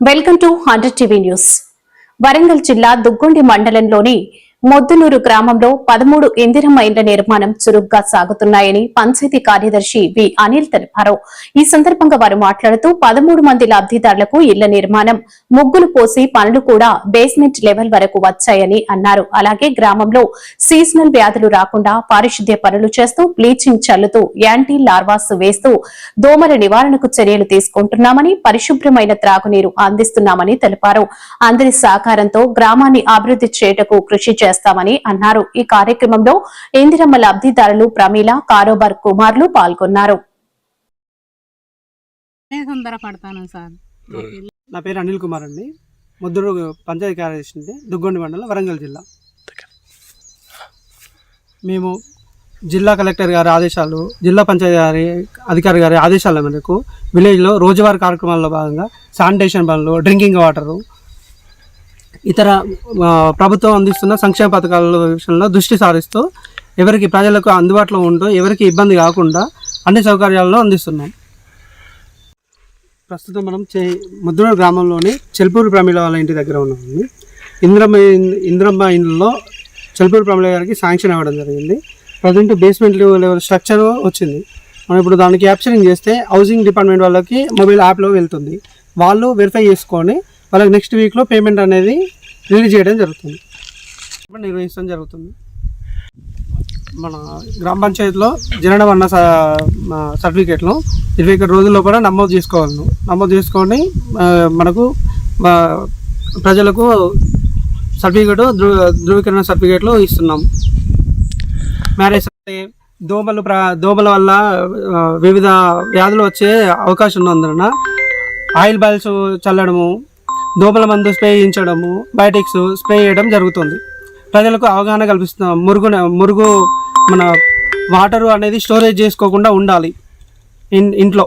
Welcome to hundred TV news. Warangal జిల్లా దుగ్గొండి మండలంలోని మొద్దునూరు గ్రామంలో పదమూడు ఇందిరమ్మ ఇండ్ల నిర్మాణం చురుగ్గా సాగుతున్నాయని పంచాయతీ కార్యదర్శి వి అనిల్ తెలిపారు. ఈ సందర్భంగా వారు మాట్లాడుతూ పదమూడు మంది లబ్దిదారులకు ఇళ్ళ నిర్మాణం ముగ్గులు పోసి పనులు కూడా బేస్మెంట్ లెవెల్ వరకు వచ్చాయని అన్నారు. అలాగే గ్రామంలో సీజనల్ వ్యాధులు రాకుండా పారిశుద్ధ్య పనులు చేస్తూ బ్లీచింగ్ చల్లుతూ యాంటీ లార్వాస్ వేస్తూ దోమల నివారణకు చర్యలు తీసుకుంటున్నామని పరిశుభ్రమైన త్రాగునీరు అందిస్తున్నామని తెలిపారు. అందరి సహకారంతో గ్రామాన్ని అభివృద్ధి చేయటకు కృషి చేస్తామని అన్నారు. ఈ కార్యక్రమంలో ఇందిరమ్మ లబ్ధిదారులు ప్రమీల కారోబార్ కుమార్లు పాల్గొన్నారు. నేను తొందరపడతాను సార్. నా పేరు అనిల్ కుమార్ అండి. ముద్దురు పంచాయతీ కార్యదర్శి దుగ్గొండి మండలం వరంగల్ జిల్లా. మేము జిల్లా కలెక్టర్ గారి ఆదేశాలు జిల్లా పంచాయతీ గారి అధికారి గారి ఆదేశాల మేరకు విలేజ్లో రోజువారీ కార్యక్రమాల్లో భాగంగా శానిటేషన్ పనులు డ్రింకింగ్ వాటరు ఇతర ప్రభుత్వం అందిస్తున్న సంక్షేమ పథకాల విషయంలో దృష్టి సారిస్తూ ఎవరికి ప్రజలకు అందుబాటులో ఉంటూ ఎవరికి ఇబ్బంది కాకుండా అన్ని సౌకర్యాలను అందిస్తున్నాం. ప్రస్తుతం మనం చే ముద్రూరు గ్రామంలోని చెల్పూరు ప్రమిళ వాళ్ళ ఇంటి దగ్గర ఉన్నామండి. ఇంద్రమ్మ ఇన్- ఇంద్రమ్మ ఇండ్లలో చెల్పూరు ప్రమిళ గారికి శాంక్షన్ అవ్వడం జరిగింది. ప్రజెంట్ బేస్మెంట్ లెవెల్ స్ట్రక్చర్ వచ్చింది. మనం ఇప్పుడు దానికి క్యాప్చరింగ్ చేస్తే హౌసింగ్ డిపార్ట్మెంట్ వాళ్ళకి మొబైల్ యాప్లో వెళ్తుంది. వాళ్ళు వెరిఫై చేసుకొని వాళ్ళకి నెక్స్ట్ వీక్లో పేమెంట్ అనేది రిలీజ్ చేయడం జరుగుతుంది. ఇప్పుడు నిర్వహించడం జరుగుతుంది. మన గ్రామ పంచాయతీలో జనడం అన్న సర్టిఫికేట్లో ఇరవై ఒకటి రోజుల్లో కూడా నమోదు చేసుకోవాలను నమోదు చేసుకొని మనకు ప్రజలకు సర్టిఫికేట్ ధృవ ధృవీకరణ సర్టిఫికేట్లు ఇస్తున్నాం. మ్యారేజ్ దోమలు ప్ర దోమల వల్ల వివిధ వ్యాధులు వచ్చే అవకాశం ఉన్నందున ఆయిల్ బాల్స్ చల్లడము దోమల మందు స్ప్రే చేయించడము బయోటిక్స్ స్ప్రే చేయడం జరుగుతుంది. ప్రజలకు అవగాహన కల్పిస్తున్నాం మురుగు మురుగు మన వాటరు అనేది స్టోరేజ్ చేసుకోకుండా ఉండాలి. ఇన్ ఇంట్లో.